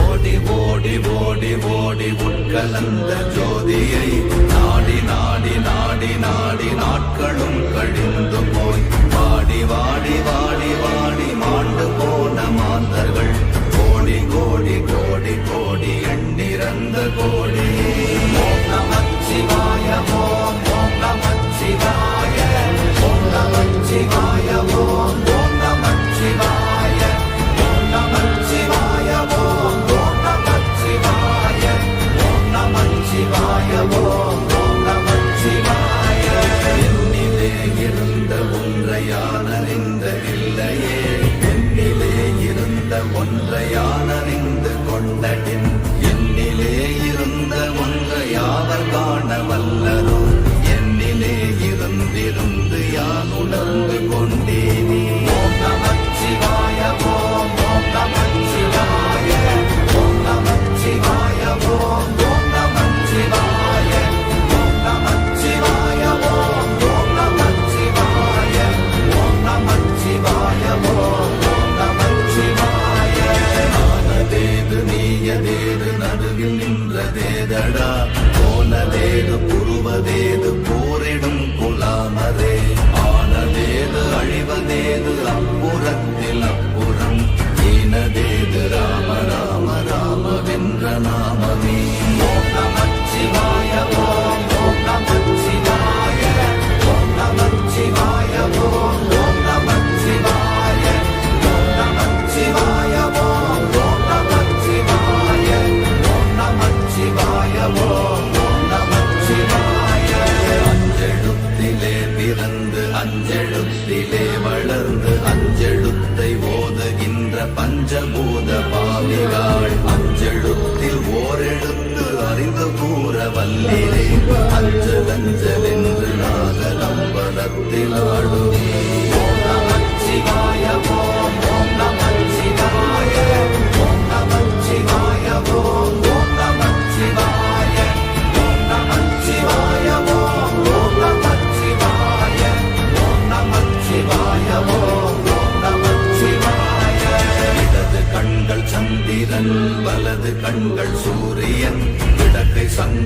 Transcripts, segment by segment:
ஓடி ஓடி ஓடி உட்கலந்த ஜோதியை நாடி நாடி நாடி நாடி நாட்களும் கழிந்து போய். என்னிலே இருந்த உங்க யாவர் காணவல்ல? பஞ்சபூத பாவிகாள் அஞ்செழுத்தில் ஓரெழுத்து அறிந்து கூற வல்லிலே அஞ்சலஞ்சல் என்று நாக நம்பலத்தில் ஆடும்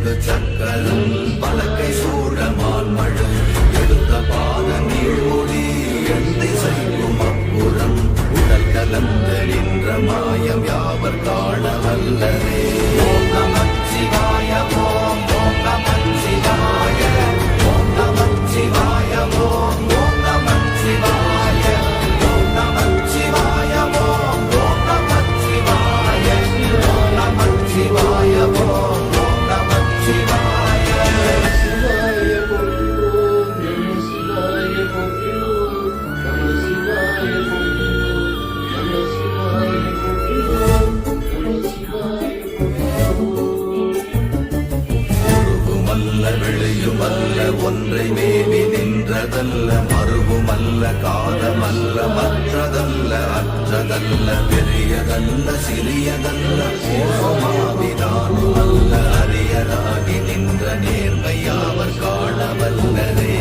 the chakalamba. சிறியதல்ல பெரியதல்ல சிறியதல்ல போமாவிதானும் அல்ல அரியராகி நின்ற நேர்மையாவர் காணவல்லதே.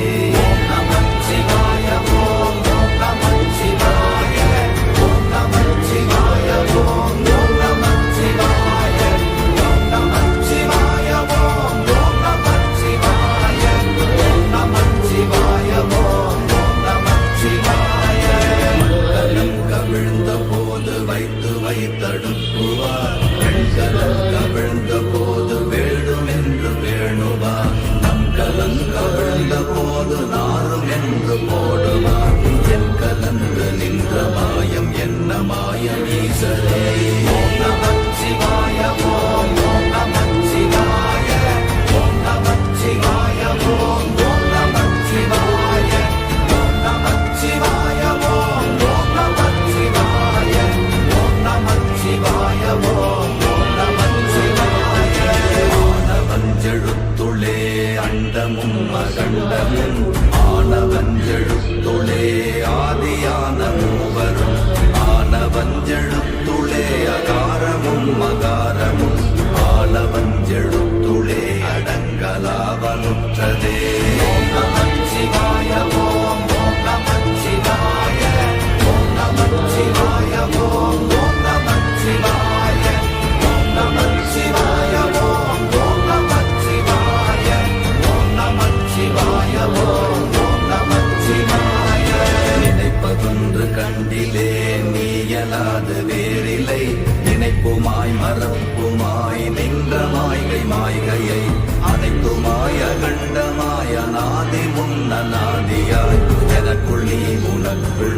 அறுப்புமாய் நின்ற மாய்கை மாய்கையை அனைத்துமாய் அகண்டமாய் அநாதி முன்னநாதியாய். எனக்குள் நீ உனக்குள்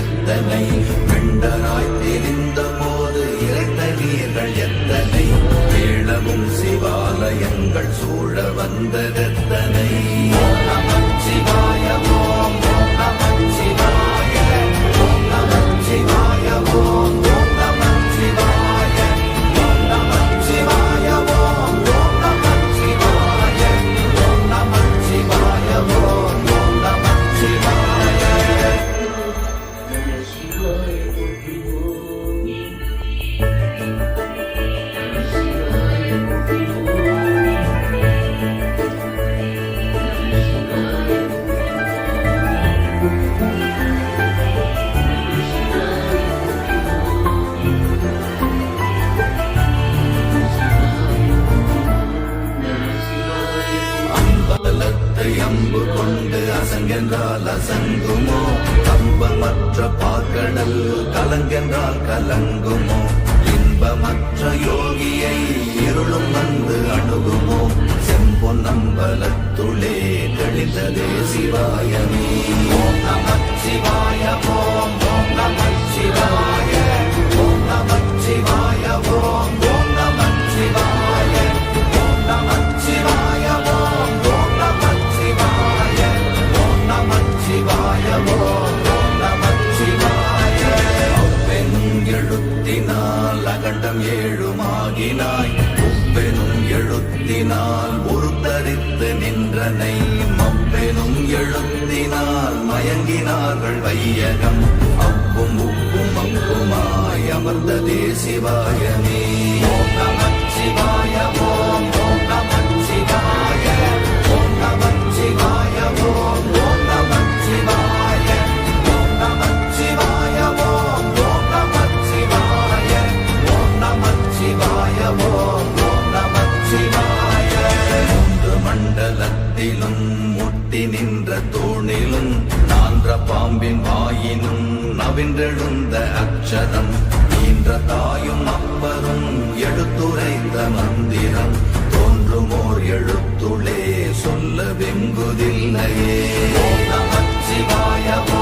எத்தனை வெண்டராய் தெரிந்த போது இறைந்த நீர்கள் எத்தனை? வேளவும் சிவாலயங்கள் சூழ வந்ததெத்தனை? நமச்சிவாயமோ கலங்கென்றால் அசங்குமோ? கம்பமற்ற பாக்கடல் கலங்கென்றால் கலங்குமோ? இன்பமற்ற யோகியை இருளும் வந்து அணுகுமோ? செம்பொன் நம்பலத்துளே கழித்தலே சிவாயமே. தேசியகம் அவ்வும் உப்பும் அங்குமாய் அமர்ந்த தேசிவாயமே நமச்சிவாயமோ அச்சதம் ஈன்ற தாயும் அப்பரும் எடுத்துரைத்த மந்திரம். தோன்றுமோர் எழுத்துளே சொல்ல வெங்குதில்லையே நமச்சிவாயவோ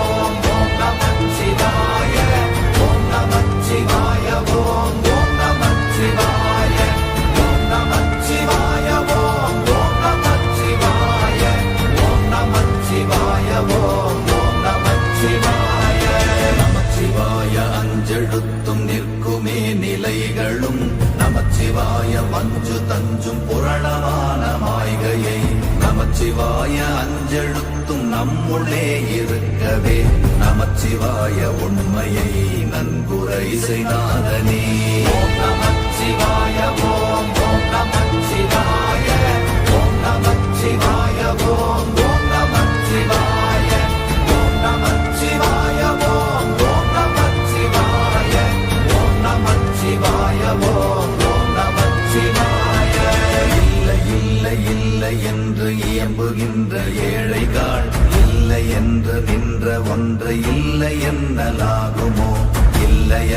நமச்சிவாய அஞ்செழுத்தும் நம்முள்ளே இருக்கவே. நமச்சிவாய உண்மையை நன்குரை செய்தாதனே நமச்சிவாய ஓம் ஓம் நமச்சிவாய ஓம் நமச்சிவாய ஓம் ஓம் நமச்சிவாய ஓம் நமச்சிவாய.